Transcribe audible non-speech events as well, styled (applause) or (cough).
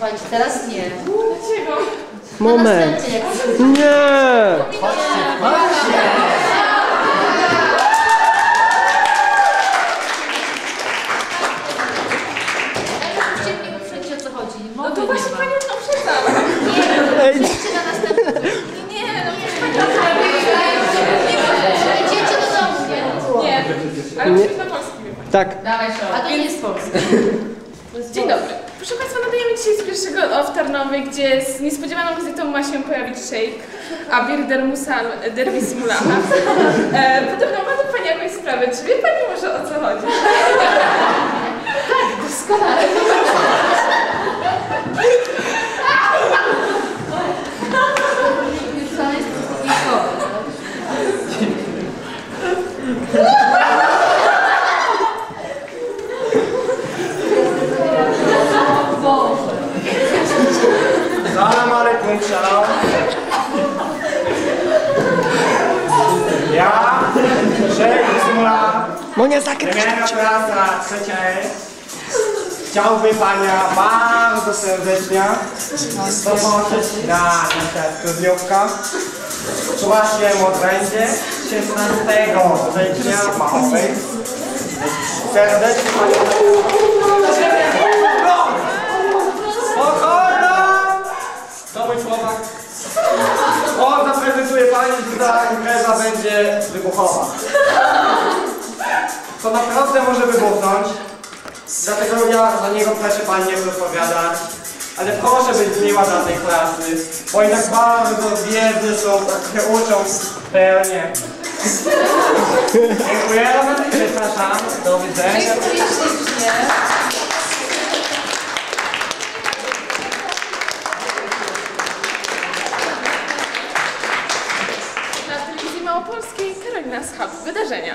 Słuchajcie, teraz nie. Dlaczego? Moment. Nie! No to nie właśnie pani na następny tur. Nie, no przecież pani Idziecie do domu, nie? Nie, ale na polski tak. A to nie jest Polska. Dzień dobry. Proszę Państwa, nadajemy dzisiaj z pierwszego o w Tarnowie, gdzie z niespodziewaną wizytą ma się pojawić szejk Abir Dermusal Dervis Mulaha. (laughs) E, podobno ma do Pani jakąś sprawę. Czy wie Pani może o co chodzi? (laughs) Doskonale. To jest wiekowe. Shalom. Ja, Szejk Bismillah, Monia zakryć. premiera trzeciej. Chciałbym Pania bardzo serdecznie zaprosić na nasze studiówkę. Właśnie odbędzie 16 września w Machowej. Serdecznie Panią On zaprezentuje Pani, że ta impreza będzie wybuchowa. To naprawdę może wybuchnąć. Dlatego ja za niego proszę Pani nie odpowiadać. Ale proszę być miła dla tej klasy, bo oni tak bardzo biedni są, tak się uczą pełnie. Dziękuję, przepraszam, do widzenia. Telewizji małopolskiej Karolina Schab. Wydarzenia.